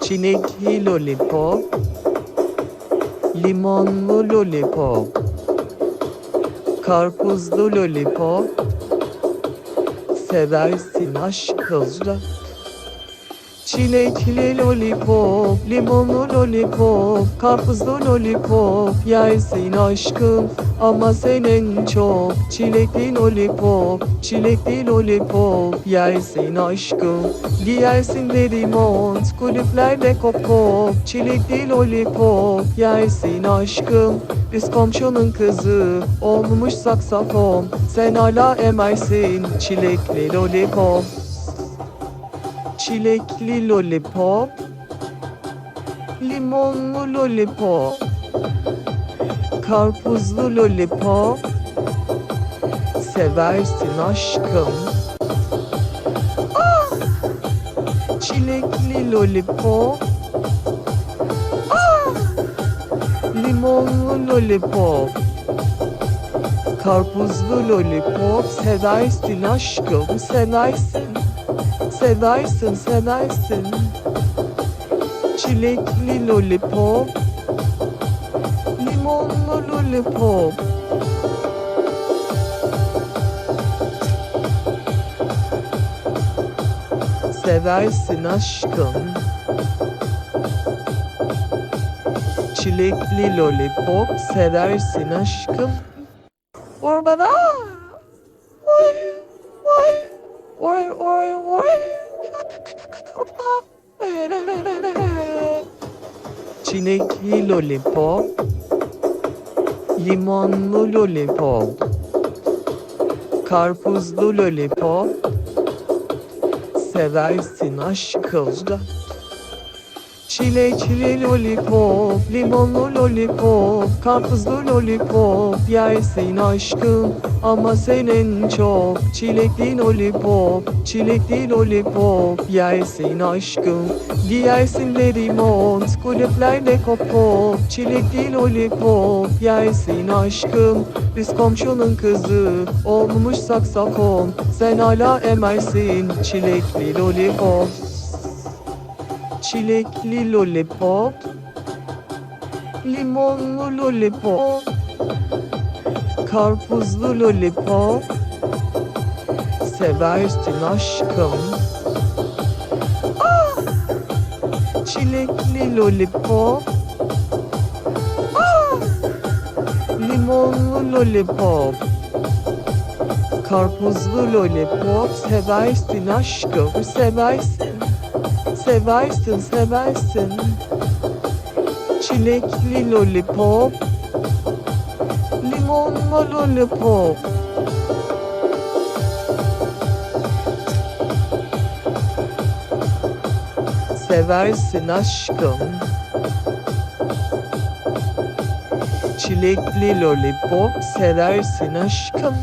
Çilekli lollipop. Limonlu lollipop. Karpuzlu lollipop. Seversin aşkızla. Çilekli lollipop, limonlu lollipop, karpuzlu lollipop. Yersin aşkım ama senin çok. Çilekli lollipop, çilekli lollipop. Yersin aşkım Giyersin deri mont, kulüplerde kop kop Çilekli lollipop, yersin aşkım Biz komşunun kızı, olmuş saksafon Sen hala emersin, çilekli lollipop Çilekli lollipop Limonlu lollipop Karpuzlu lollipop. Seversin aşkım. Ah! Çilekli lollipop. Ah! Limonlu lollipop. Karpuzlu lollipop. Seversin aşkım Seversin Seversin, seversin. Çilekli lollipop. Limonlu lollipop. Seversin aşkım. Çilekli lollipop seversin aşkım. Vur bana. Vay, vay. Oy oy oy. Çilekli lollipop. Limonlu lollipop. Karpuzlu lollipop. Seversin aşkızla. Çilekli lollipop, limonlu lollipop, karpuzlu lollipop Yersin aşkım ama senin çok. Çilekli lollipop, çilekli lollipop Yersin aşkım. Giyersin deri mont, kulüplerde kop kop. Çilekli lollipop, yersin aşkım. Biz komşunun kızı, olmuş saksafon Sen hala emersin, çilekli lollipop Çilekli lollipop Limonlu lollipop Karpuzlu lollipop. Seversin aşkım. Ah! Çilekli lollipop. Ah! Limonlu lollipop. Karpuzlu lollipop. Seversin aşkım. Seversin Seversin, seversin. Çilekli lollipop. Limonlu lollipop. Seversin aşkım. Çilekli lollipop seversin aşkım.